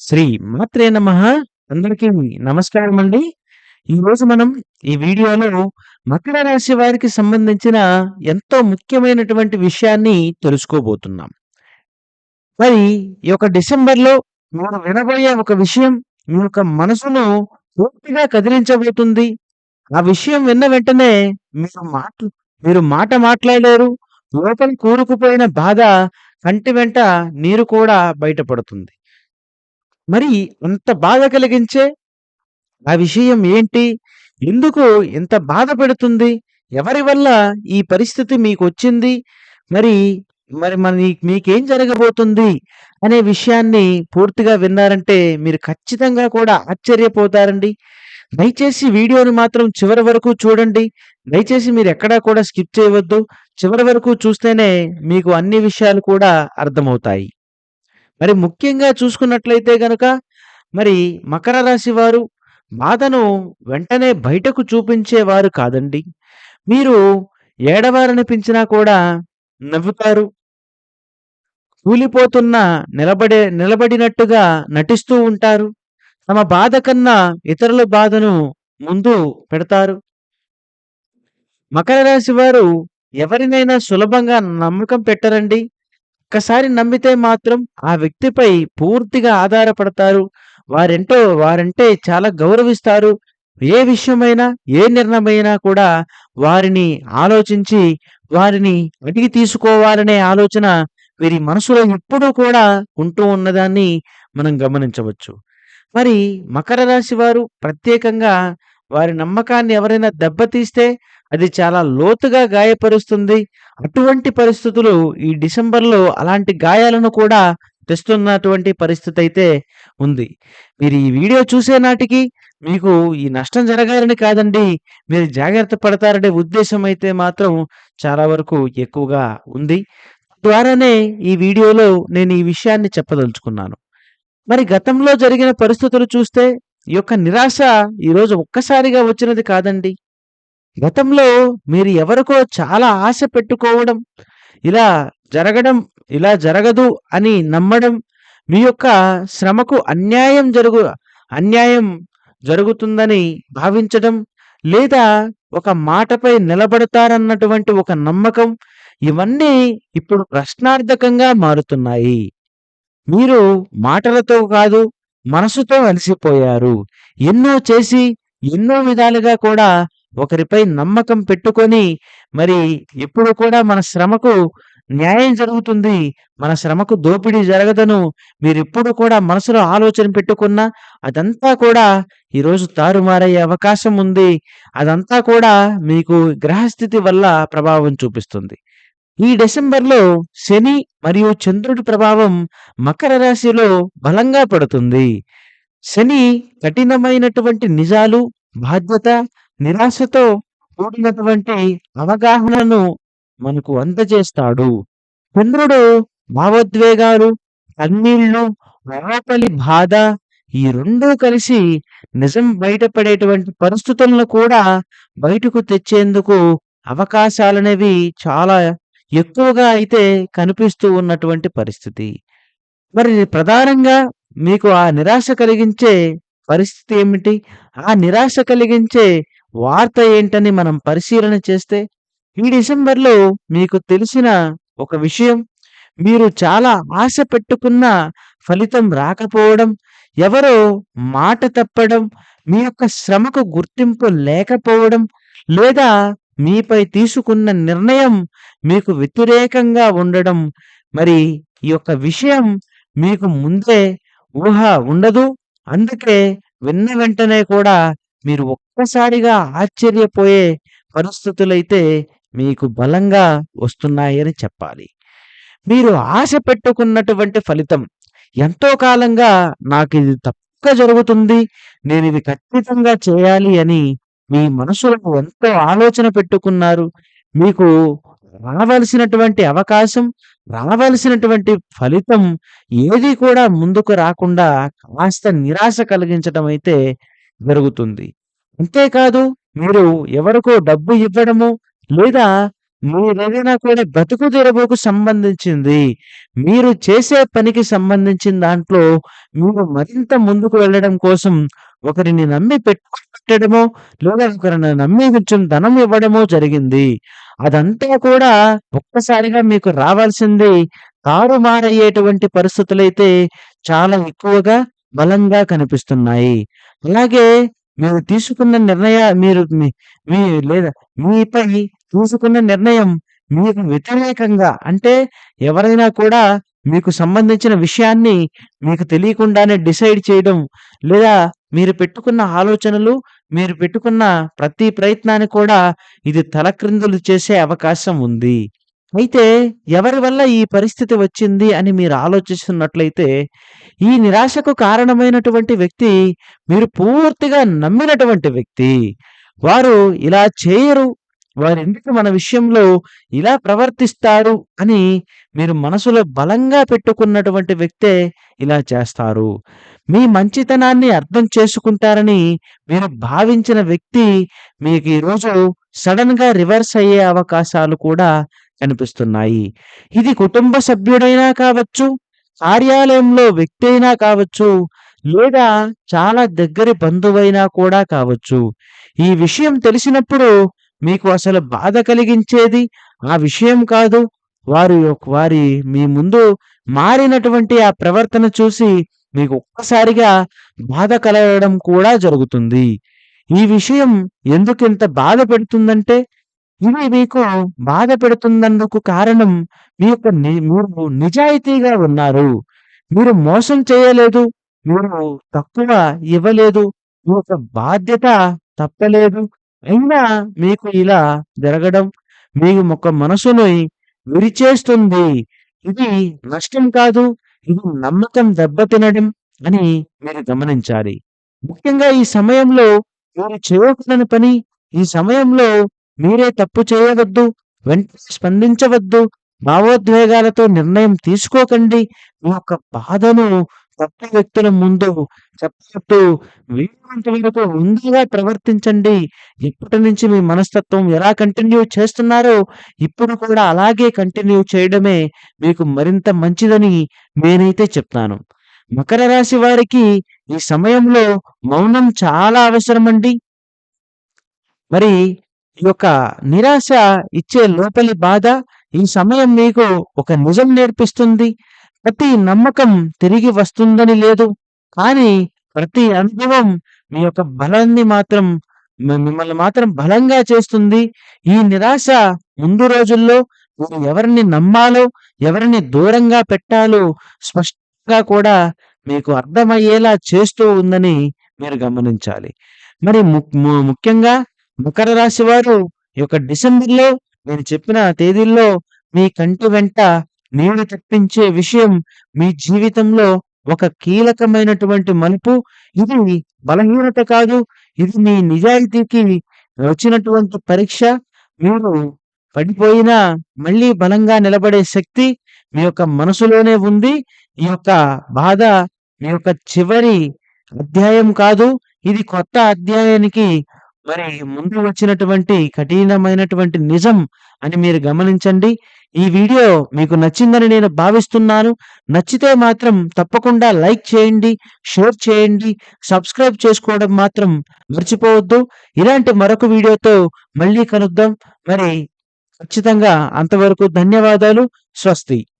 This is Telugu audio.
శ్రీ మాత్రే నమ అందరికీ నమస్కారం అండి. ఈరోజు మనం ఈ వీడియోలో మకర రాశి వారికి సంబంధించిన ఎంతో ముఖ్యమైనటువంటి విషయాన్ని తెలుసుకోబోతున్నాం. మరి ఈ యొక్క డిసెంబర్‌లో మీరు వినబోయే ఒక విషయం మీ యొక్క మనసును పూర్తిగా కదిలించబోతుంది. ఆ విషయం విన్న వెంటనే మీరు మాట మీరు మాట మాట్లాడలేరు. లోపల కూరుకుపోయిన బాధ కంటి వెంట నీరు కూడా బయటపడుతుంది. మరి అంత బాధ కలిగించే ఆ విషయం ఏంటి? ఎందుకు ఇంత బాధ పెడుతుంది? ఎవరి వల్ల ఈ పరిస్థితి మీకు వచ్చింది మరి, మరి మరి మీకేం జరగబోతుంది? అనే విషయాన్ని పూర్తిగా విన్నారంటే మీరు ఖచ్చితంగా కూడా ఆశ్చర్యపోతారండి. దయచేసి వీడియోని మాత్రం చివరి వరకు చూడండి. దయచేసి మీరు ఎక్కడా కూడా స్కిప్ చేయవద్దు. చివరి వరకు చూస్తేనే మీకు అన్ని విషయాలు కూడా అర్థమవుతాయి. మరి ముఖ్యంగా చూసుకున్నట్లయితే గనక మరి మకర రాశి వారు బాధను వెంటనే బయటకు చూపించేవారు కాదండి. మీరు ఏడవారనిపించినా కూడా నవ్వుతారు. కూలిపోతున్న నిలబడే నిలబడినట్టుగా నటిస్తూ ఉంటారు. తమ బాధ కన్నా ఇతరుల బాధను ముందు పెడతారు. మకర రాశి వారు ఎవరినైనా సులభంగా నమ్మకం పెట్టరండి. ఒక్కసారి నమ్మితే మాత్రం ఆ వ్యక్తిపై పూర్తిగా ఆధారపడతారు. వారెంటో వారంటే చాలా గౌరవిస్తారు. ఏ విషయమైనా, ఏ నిర్ణయమైనా కూడా వారిని ఆలోచించి, వారిని అడిగి తీసుకోవాలనే ఆలోచన వీరి మనసులో ఎప్పుడూ కూడా ఉంటూ ఉన్నదాన్ని మనం గమనించవచ్చు. మరి మకర రాశి వారు ప్రత్యేకంగా వారి నమ్మకాన్ని ఎవరైనా దెబ్బతీస్తే అది చాలా లోతుగా గాయపరుస్తుంది. అటువంటి పరిస్థితులు ఈ డిసెంబర్‌లో అలాంటి గాయాలను కూడా తెస్తున్నటువంటి పరిస్థితి అయితే ఉంది. మీరు ఈ వీడియో చూసే నాటికి మీకు ఈ నష్టం జరగాలని కాదండి. మీరు జాగ్రత్త పడతారనే ఉద్దేశం అయితే మాత్రం చాలా వరకు ఎక్కువగా ఉంది. ద్వారానే ఈ వీడియోలో నేను ఈ విషయాన్ని చెప్పదలుచుకున్నాను. మరి గతంలో జరిగిన పరిస్థితులు చూస్తే ఈ యొక్క నిరాశ ఈరోజు ఒక్కసారిగా వచ్చినది కాదండి. గతంలో మీరు ఎవరికో చాలా ఆశ పెట్టుకోవడం, ఇలా జరగడం, ఇలా జరగదు అని నమ్మడం, మీ యొక్క శ్రమకు అన్యాయం జరుగు అన్యాయం జరుగుతుందని భావించడం, లేదా ఒక మాటపై నిలబడతారన్నటువంటి ఒక నమ్మకం, ఇవన్నీ ఇప్పుడు ప్రశ్నార్థకంగా మారుతున్నాయి. మీరు మాటలతో కాదు, మనసుతో అలసిపోయారు. ఎన్నో చేసి, ఎన్నో విధాలుగా కూడా ఒకరిపై నమ్మకం పెట్టుకొని, మరి ఎప్పుడు కూడా మన శ్రమకు న్యాయం జరుగుతుంది. మన శ్రమకు దోపిడీ జరగదను మీరెప్పుడు కూడా మనసులో ఆలోచన పెట్టుకున్నా, అదంతా కూడా ఈరోజు తారుమారయ్యే అవకాశం ఉంది. అదంతా కూడా మీకు గ్రహస్థితి వల్ల ప్రభావం చూపిస్తుంది. ఈ డిసెంబర్‌లో శని మరియు చంద్రుడి ప్రభావం మకర రాశిలో బలంగా పడుతుంది. శని కఠినమైనటువంటి నిజాలు, బాధ్యత, నిరాశతో కూడినటువంటి అవగాహనను మనకు అందజేస్తాడు. చంద్రుడు భావోద్వేగాలు, కన్నీళ్ళు, లోపలి బాధ ఈ రెండూ కలిసి నిజం బయటపడేటువంటి పరిస్థితులను కూడా బయటకు తెచ్చేందుకు అవకాశాలనేవి చాలా ఎక్కువగా అయితే కనిపిస్తూ ఉన్నటువంటి పరిస్థితి. మరి ప్రధానంగా మీకు ఆ నిరాశ కలిగించే పరిస్థితి ఏమిటి? ఆ నిరాశ కలిగించే వార్త ఏంటని మనం పరిశీలన చేస్తే, ఈ డిసెంబర్‌లో మీకు తెలిసిన ఒక విషయం, మీరు చాలా ఆశ పెట్టుకున్న ఫలితం రాకపోవడం, ఎవరో మాట తప్పడం, మీ యొక్క శ్రమకు గుర్తింపు లేకపోవడం, లేదా మీపై తీసుకున్న నిర్ణయం మీకు వ్యతిరేకంగా ఉండడం, మరి ఈ యొక్క విషయం మీకు ముందే ఊహ ఉండదు. అందుకే విన్న వెంటనే కూడా మీరు ఒక్కసారిగా ఆశ్చర్యపోయే పరిస్థితులైతే మీకు బలంగా వస్తున్నాయని చెప్పాలి. మీరు ఆశ పెట్టుకున్నటువంటి ఫలితం ఎంతో కాలంగా నాకు ఇది తప్పక జరుగుతుంది. నేను ఇది ఖచ్చితంగా చేయాలి అని మీ మనసులను ఎంతో ఆలోచన పెట్టుకున్నారు. మీకు రావలసినటువంటి అవకాశం, రావలసినటువంటి ఫలితం ఏది కూడా ముందుకు రాకుండా కాస్త నిరాశ కలిగించడం అయితే జరుగుతుంది. అంతేకాదు మీరు ఎవరికో డబ్బు ఇవ్వడము, లేదా మీరేదైనా కూడా బ్రతుకు తెరబోకు సంబంధించింది. మీరు చేసే పనికి సంబంధించిన దాంట్లో మీరు మరింత ముందుకు వెళ్ళడం కోసం ఒకరిని నమ్మి పెట్టడమో, లేదా ఒకరిని నమ్మి కొంచెం ధనం ఇవ్వడమో జరిగింది. అదంతా కూడా ఒక్కసారిగా మీకు రావాల్సింది తారుమారయ్యేటువంటి పరిస్థితులైతే చాలా ఎక్కువగా, బలంగా కనిపిస్తున్నాయి. అలాగే మీరు తీసుకున్న నిర్ణయ మీరు మీ మీ లేదా మీపై తీసుకున్న నిర్ణయం మీకు వ్యతిరేకంగా అంటే ఎవరైనా కూడా మీకు సంబంధించిన విషయాన్ని మీకు తెలియకుండానే డిసైడ్ చేయడం, లేదా మీరు పెట్టుకున్న ఆలోచనలు, మీరు పెట్టుకున్న ప్రతి ప్రయత్నాన్ని కూడా ఇది తలక్రిందులు చేసే అవకాశం ఉంది. అయితే ఎవరి వల్ల ఈ పరిస్థితి వచ్చింది అని మీరు ఆలోచిస్తున్నట్లయితే, ఈ నిరాశకు కారణమైనటువంటి వ్యక్తి మీరు పూర్తిగా నమ్మినటువంటి వ్యక్తి. వారు ఇలా చేయరు. వారెందుకు మన విషయంలో ఇలా ప్రవర్తిస్తారు అని మీరు మనసులో బలంగా పెట్టుకున్నటువంటి వ్యక్తే ఇలా చేస్తారు. మీ మంచితనాన్ని అర్థం చేసుకుంటారని మీరు భావించిన వ్యక్తి మీకు ఈరోజు సడన్గా రివర్స్ అయ్యే అవకాశాలు కూడా కనిపిస్తున్నాయి. ఇది కుటుంబ సభ్యుడైనా కావచ్చు, కార్యాలయంలో వ్యక్తి అయినా కావచ్చు, లేదా చాలా దగ్గరి బంధువైనా కూడా కావచ్చు. ఈ విషయం తెలిసినప్పుడు మీకు అసలు బాధ కలిగించేది ఆ విషయం కాదు. వారి వారి మీ ముందు మారినటువంటి ఆ ప్రవర్తన చూసి మీకు ఒక్కసారిగా బాధ కలగడం కూడా జరుగుతుంది. ఈ విషయం ఎందుకింత బాధ పెడుతుందంటే, ఇది మీకు బాధ పెడుతున్నందుకు కారణం మీ యొక్క ని మీరు నిజాయితీగా ఉన్నారు. మీరు మోసం చేయలేదు. మీరు తక్కువ ఇవ్వలేదు. మీ యొక్క బాధ్యత తప్పలేదు. అయినా మీకు ఇలా జరగడం మీ యొక్క మనసుని విరిచేస్తుంది. ఇది నష్టం కాదు. ఇది నమ్మకం దెబ్బతినడం అని మీరు గమనించాలి. ముఖ్యంగా ఈ సమయంలో మీరు చేయకూడని పని, ఈ సమయంలో మీరే తప్పు చేయవద్దు. వెంటనే స్పందించవద్దు. భావోద్వేగాలతో నిర్ణయం తీసుకోకండి. మీ యొక్క బాధను తప్పు వ్యక్తుల ముందు చెప్పినట్టు వీలైనంత వరకు ముందుగా ప్రవర్తించండి. ఇప్పటినుంచి మీ మనస్తత్వం ఎలా కంటిన్యూ చేస్తున్నారో ఇప్పుడు కూడా అలాగే కంటిన్యూ చేయడమే మీకు మరింత మంచిదని నేనైతే చెప్తాను. మకర రాశి వారికి ఈ సమయంలో మౌనం చాలా అవసరమండి. మరి ఈ యొక్క నిరాశ ఇచ్చే లోపలి బాధ ఈ సమయం మీకు ఒక నిజం నేర్పిస్తుంది. ప్రతి నమ్మకం తిరిగి వస్తుందని లేదు. కానీ ప్రతి అనుభవం మీ యొక్క బలాన్ని మాత్రం మిమ్మల్ని మాత్రం బలంగా చేస్తుంది. ఈ నిరాశ ముందు రోజుల్లో మీరు ఎవరిని నమ్మాలో, ఎవరిని దూరంగా పెట్టాలో స్పష్టంగా కూడా మీకు అర్థమయ్యేలా చేస్తూ ఉందని మీరు గమనించాలి. మరి ము ముఖ్యంగా మకర రాశి వారు ఈ యొక్క డిసెంబర్‌లో నేను చెప్పిన తేదీల్లో మీ కంటి వెంట నీళ్ళు తెప్పించే విషయం మీ జీవితంలో ఒక కీలకమైనటువంటి మలుపు. ఇది బలహీనత కాదు. ఇది మీ నిజాయితీకి వచ్చినటువంటి పరీక్ష. మీరు పడిపోయినా మళ్ళీ బలంగా నిలబడే శక్తి మీ యొక్క మనసులోనే ఉంది. ఈ యొక్క బాధ మీ యొక్క చివరి అధ్యాయం కాదు. ఇది కొత్త అధ్యాయానికి మరి ముందు వచ్చినటువంటి కఠినమైనటువంటి నిజం అని మీరు గమనించండి. ఈ వీడియో మీకు నచ్చిందని నేను భావిస్తున్నాను. నచ్చితే మాత్రం తప్పకుండా లైక్ చేయండి, షేర్ చేయండి, సబ్స్క్రైబ్ చేసుకోవడం మాత్రం మర్చిపోవద్దు. ఇలాంటి మరొక వీడియోతో మళ్ళీ కలుద్దాం. మరి ఖచ్చితంగా అంతవరకు ధన్యవాదాలు. స్వస్తి.